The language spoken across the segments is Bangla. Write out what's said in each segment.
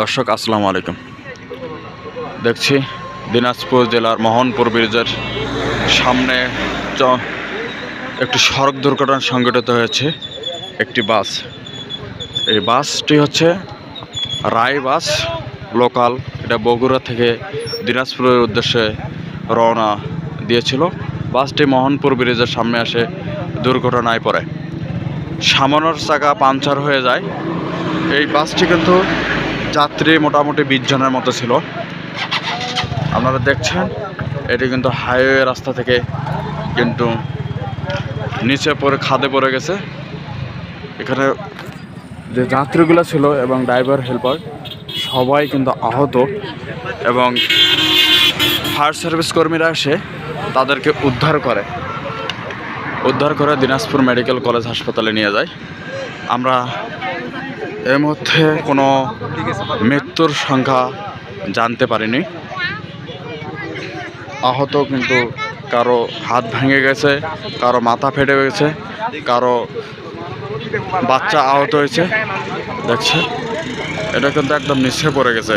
দর্শক, আসসালামু আলাইকুম। দেখছি দিনাজপুর জেলার মোহনপুর ব্রিজের সামনে একটি সড়ক দুর্ঘটনা সংঘটিত হয়েছে, একটি বাস। এই বাসটি হচ্ছে রায় বাস, লোকাল। এটা বগুড়া থেকে দিনাজপুরের উদ্দেশ্যে রওনা দিয়েছিল। বাসটি মোহনপুর ব্রিজের সামনে আসে, দুর্ঘটনায় পড়ে। সামানোর চাকা পাঞ্চার হয়ে যায়। এই বাসটি কিন্তু যাত্রী মোটামুটি বিশ জনের মতো ছিল। আপনারা দেখছেন, এটি কিন্তু হাইওয়ে রাস্তা থেকে কিন্তু নিচে পড়ে, খাদে পড়ে গেছে। এখানে যে যাত্রীগুলো ছিল এবং ড্রাইভার, হেল্পার, সবাই কিন্তু আহত এবং ফায়ার সার্ভিস কর্মীরা এসে তাদেরকে উদ্ধার করে। উদ্ধার করে দিনাজপুর মেডিকেল কলেজ হাসপাতালে নিয়ে যায়। আমরা এর মধ্যে কোনো মৃত্যুর সংখ্যা জানতে পারিনি। আহত কিন্তু কারও হাত ভেঙে গেছে, কারও মাথা ফেটে গেছে, কারও বাচ্চা আহত হয়েছে। দেখছে, এটা কিন্তু একদম নিচে পড়ে গেছে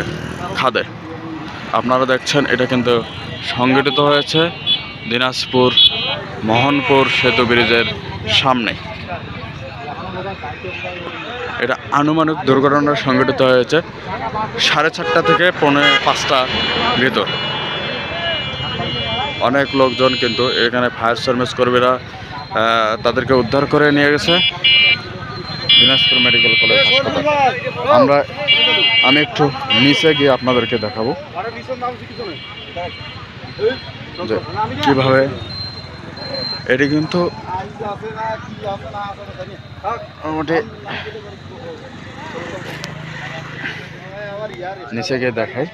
খাদে। আপনারা দেখছেন, এটা কিন্তু সংগঠিত হয়েছে দিনাজপুর মোহনপুর সেতু ব্রিজের সামনে। এটা আনুমানিক দুর্ঘটনা সংঘটিত হয়েছে সাড়ে চারটা থেকে পৌনে পাঁচটা ভিতর। অনেক লোকজন কিন্তু এখানে ফায়ার সার্ভিস কর্মীরা তাদেরকে উদ্ধার করে নিয়ে গেছে। দিনাজপুর মেডিকেল কলেজ হাসপাতাল। আমরা, আমি একটু নিচে গিয়ে আপনাদেরকে দেখাবো। যে কীভাবে এটি কিন্তু মোটামুটি নিচে গিয়ে দেখাই।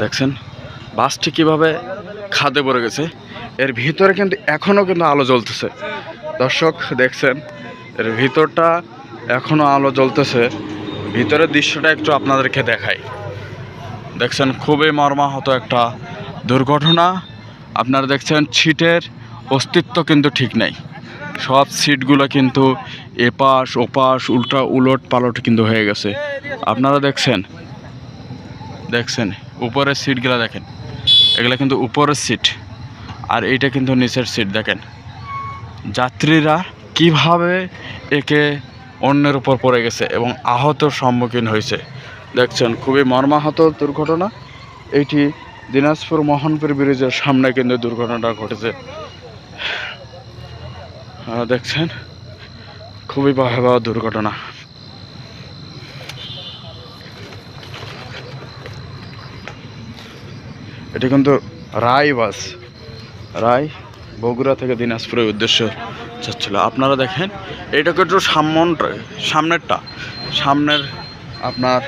দেখছেন, বাসটি কীভাবে খাদে পড়ে গেছে, এর ভিতরে কিন্তু এখনও কিন্তু আলো জ্বলতেছে। দর্শক, দেখছেন, এর ভিতরটা এখনও আলো জ্বলতেছে। ভিতরের দৃশ্যটা একটু আপনাদেরকে দেখাই। দেখছেন, খুবই মর্মাহত একটা দুর্ঘটনা। আপনারা দেখছেন সিটের অস্তিত্ব কিন্তু ঠিক নাই। সব সিটগুলো কিন্তু এপাশ, ওপাশ, উল্টা, উলট, পালট কিন্তু হয়ে গেছে। আপনারা দেখছেন দেখছেন, উপরের সিটগুলো দেখেন। এগুলো কিন্তু উপরের সিট আর এইটা কিন্তু নিচের সিট দেখেন। যাত্রীরা কীভাবে একে অন্যের উপর পড়ে গেছে এবং আহত সম্মুখীন হয়েছে। দেখছেন, খুবই মর্মাহত দুর্ঘটনা। এইটি দিনাজপুর মোহনপুর ব্রিজের সামনে কিন্তু দুর্ঘটনাটা ঘটেছে। দেখছেন? খুবই ভয়াবহ দুর্ঘটনা। এটি কিন্তু রায় বাস। রায় বগুড়া থেকে দিনাজপুরের উদ্দেশ্য যাচ্ছিল। আপনারা দেখেন এইটাকে একটু সামন সামনেরটা। সামনের আপনার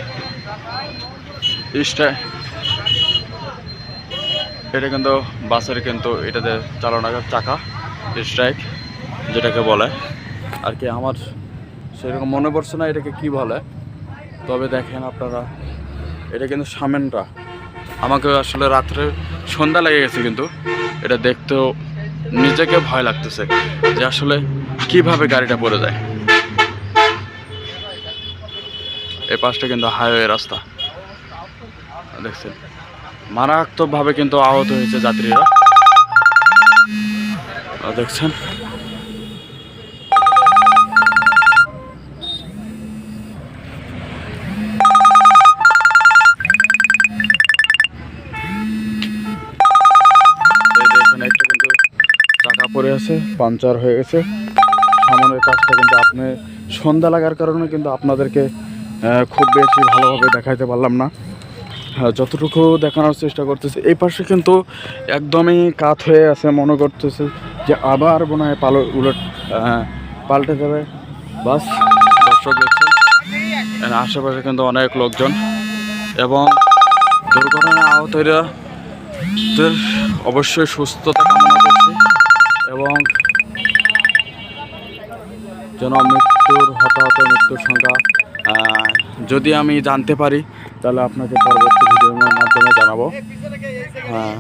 ইস্টা এটা কিন্তু বাসের কিন্তু এটাতে চালানোর চাকা স্ট্রাইক যেটাকে বলে। আর কি আমার সেরকম মনে পড়ছে না এটাকে কি বলে। তবে দেখেন আপনারা, এটা কিন্তু সামনেটা। আমাকে আসলে রাত্রে সন্ধ্যা লেগে গেছে কিন্তু, এটা দেখতেও নিজেকে ভয় লাগতেছে যে আসলে কীভাবে গাড়িটা পড়ে যায়। এই পাশটা কিন্তু হাইওয়ে রাস্তা। দেখছেন? মারাত্মকভাবে কিন্তু আহত হয়েছে যাত্রীরা। দেখছেন? পড়ে আছে পাঞ্চার হয়ে গেছে। সামনের কাজটা কিন্তু আপনি সন্ধ্যা লাগার কারণে কিন্তু আপনাদেরকে খুব বেশি ভালোভাবে দেখাইতে পারলাম না। যতটুকু দেখানোর চেষ্টা করতেছে, এই পাশে কিন্তু একদমই কাত হয়ে আছে, মনে করতেছে যে আবার মনে হয় পালো উলট পাল্টে যাবে। বাস, দর্শক দেখছেন আশেপাশে কিন্তু অনেক লোকজন এবং দুর্ঘটনা আহতরা অবশ্যই সুস্থতা কামনা করছি এবং যেন মৃত্যুর হতাহত মৃত্যুর সংখ্যা যদি আমি জানতে পারি তাহলে আপনাকে পরবর্তী ভিডিওর মাধ্যমে জানাব। হ্যাঁ।